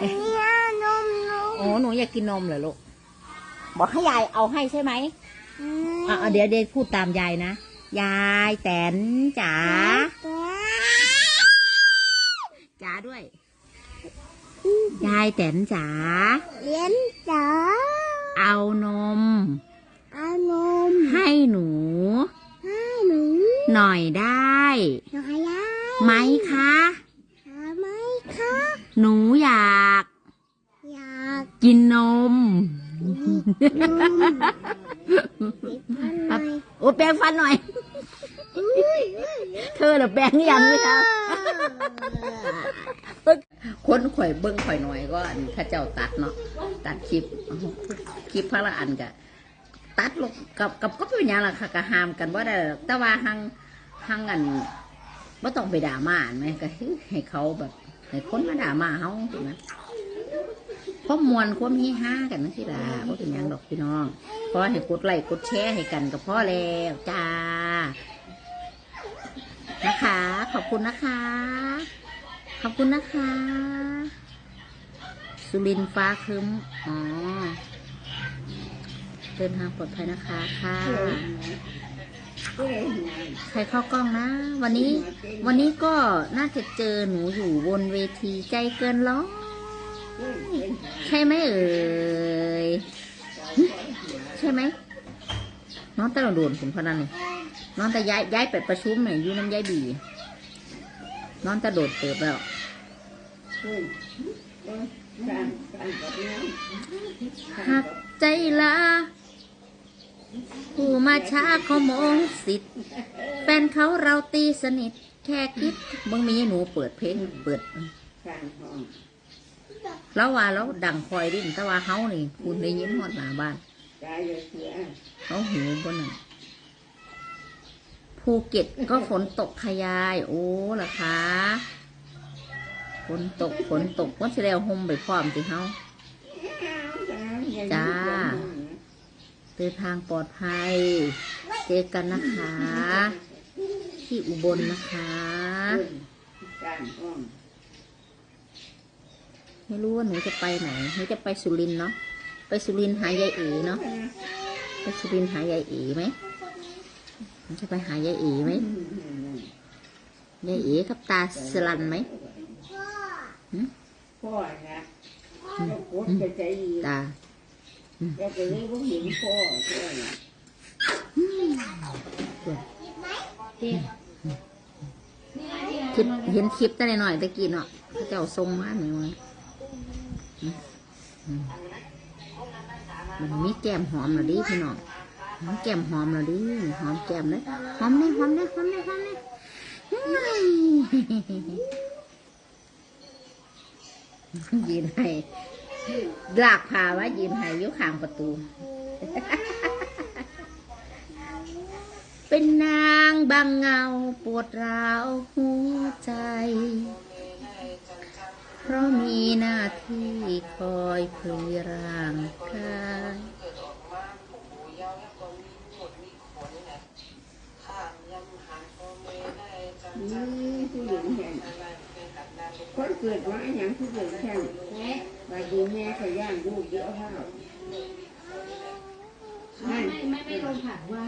อันนี้นะนมนมโอ้หนูอยากกินนมเหรอลูก บอกให้ยายเอาให้ใช่ไหมอืมอะเดี๋ยวเดี๋ยวพูดตามยายนะ ยายแตนจ๋า จ๋าด้วย ยายแตนจ๋า เลี้ยนจ๋า เอานม เอานม ให้หนู ให้หนู หน่อยได้ หน่อยได้ไหมคะหาไหมคะ หนูอยาก อยากกินนมกินนมปิดพันหน่อยโอ้แปรงฟันหน่อย เธอเหรอแปรงยังไหมคะคนข่อยเบิ้งข่อยหน่อยก็อันเข้าเจ้าตัดเนาะตัดคลิปคลิปพระละอันกะตัดลงกับกับก็เป็นอย่างละค่ะกะหามกันว่าได้หรอกแต่ว่าหังหังอันว่าต้องไปด่ามาอันไหมก็ให้เขาแบบ ให้คนมาด่ามาเขาถูกไหมพราะมวลความเฮฮากันนั่นสิล่ะว่าเป็นย่างดอกพี่น้องพราะให้กดไลค์กดแชร์ให้กันก็พอแล้วจ้า นะคะ ขอบคุณนะคะ ขอบคุณนะคะ สุรินทร์ฟ้าครึ้มอ๋อเดินทางปลอดภัยนะคะค่ะ ใครเข้ากล้องนะ วันนี้ วันนี้ก็น่าจะเจอหนูอยู่บนเวทีใจเกินร้อยใช่ไหมเอ่ยใช่ไหมน้องตะโดนผมพนันนี่น้องแต่ย้ายย้ายไปประชุมเนี่ยอยู่น้ำย้ายบีน้องตะโดดเติบแล้วหักใจละ ผู้มาช้าเขามองสิทธิ์แฟนเขาเราตีสนิท แค่คิดบางมีหนูเปิดเพลงเปิดแล้วว่าแล้วดังคอยดิ้นแต่ว่าเฮานี่คุณได้ยินหอดหนาบ้านเขาหิวบนนั้นภูเก็ตก็ฝนตกขยาย โอ้เหรอคะฝนตกฝนตกว่าจะแล้วห่มไปพร้อมสิเฮาจ้า เดินทางปลอดภัย เจอกันนะคะ ที่อุบลนะคะไม่รู้ว่าหนูจะไปไหนหนูจะไปสุรินเนาะไปสุรินหายายเอ๋เนาะไปสุรินหายายเอ๋ไหมหนูจะไปหายายเอ๋ไหมยายเอ๋กับตาสลันไหมพ่อนะตา แล้วกจะใจดีตาแล้วก็เลยว่าเห็นพ่อช่วยคลิปเห็นคลิปแต่หน่อยตะกี้เนาะเขาเจ้าทรงมาหนึ่งมันมันมีแก้มหอมเหรอดิพี่น้องมันแก้มหอมเหรอดิหอมแก้มเลยหอมเลยหอมเลยหอมเลยหอมเลยยืนให้ ลากพาว่ายืนให้อยุข่างประตู เป็นนางบางเงาปวดร้าวหัวใจ เพราะมีหน้าที่คอยพลีร่างกาย เกิดมาอย่างผู้หญิงแห่งบาดีแม่ขย่างลูกเยอะเท่านั่ไม่ไม่ลงผักไว้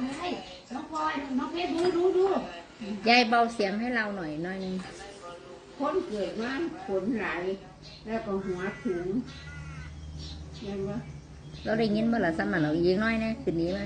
น้องพลอยน้องเพชรดูดูดูยายเบาเสียงให้เราหน่อยหน่อยนึงคนเกิดมาขนไหลแล้วก็หัวถึงยังวะเราได้ยินเมื่อไหร่สมันเรายิงน้อยนะคืนนี้ไหม